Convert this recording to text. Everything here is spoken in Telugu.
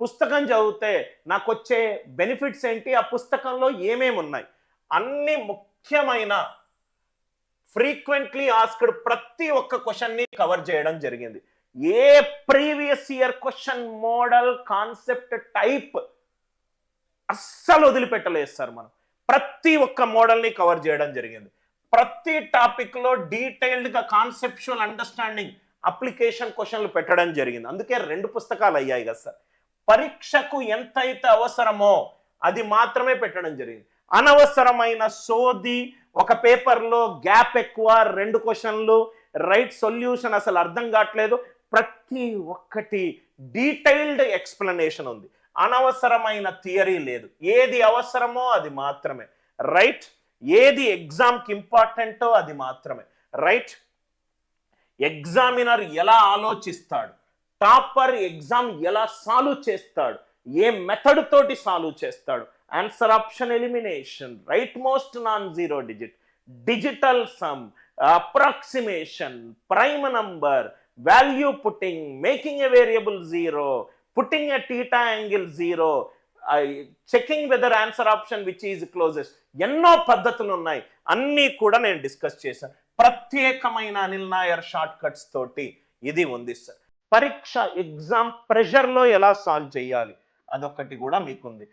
పుస్తకం చదివితే నాకు వచ్చే బెనిఫిట్స్ ఏంటి? ఆ పుస్తకంలో ఏమేమి ఉన్నాయి? అన్ని ముఖ్యమైన ఫ్రీక్వెంట్లీ ఆస్క్డ్ ప్రతి ఒక్క క్వశ్చన్ని కవర్ చేయడం జరిగింది. ఏ previous year question model concept type అస్సలు వదిలిపెట్టలేదు సార్ మనం. ప్రతి ఒక్క మోడల్ని కవర్ చేయడం జరిగింది. ప్రతి టాపిక్లో డీటెయిల్డ్గా డీటెయిల్డ్ కాన్సెప్చువల్ అండర్స్టాండింగ్ అప్లికేషన్ క్వశ్చన్లు పెట్టడం జరిగింది. అందుకే రెండు పుస్తకాలు అయ్యాయి కదా సార్. పరీక్షకు ఎంతైతే అవసరమో అది మాత్రమే పెట్టడం జరిగింది. అనవసరమైన సోది ఒక పేపర్లో గ్యాప్ ఎక్కువ రెండు క్వశ్చన్లు రైట్ సొల్యూషన్ అసలు అర్థం కావట్లేదు. ప్రతి ఒక్కటి డీటెయిల్డ్ ఎక్స్ప్లెనేషన్ ఉంది. అనవసరమైన థియరీ లేదు. ఏది అవసరమో అది మాత్రమే. రైట్ ఏది ఎగ్జామ్కి ఇంపార్టెంటో అది మాత్రమే. రైట్ ఎగ్జామినర్ ఎలా ఆలోచిస్తాడు? టాపర్ ఎగ్జామ్ ఎలా సాల్వ్ చేస్తాడు? ఏ మెథడ్ తోటి సాల్వ్ చేస్తాడు? Answer option elimination right most non zero digit digital sum approximation prime number value putting making a variable zero putting a theta angle zero checking whether answer option which is closest ఎన్నో పద్ధతులు ఉన్నాయి. అన్నీ కూడా నేను డిస్కస్ చేశాను. ప్రత్యేకమైన అనిల్ నాయర్ షార్ట్ కట్స్ తోటి ఇది ఉంది సార్ పరీక్ష ఎగ్జామ్ ప్రెషర్లో ఎలా సాల్వ్ చేయాలి? అదొకటి కూడా మీకుంది.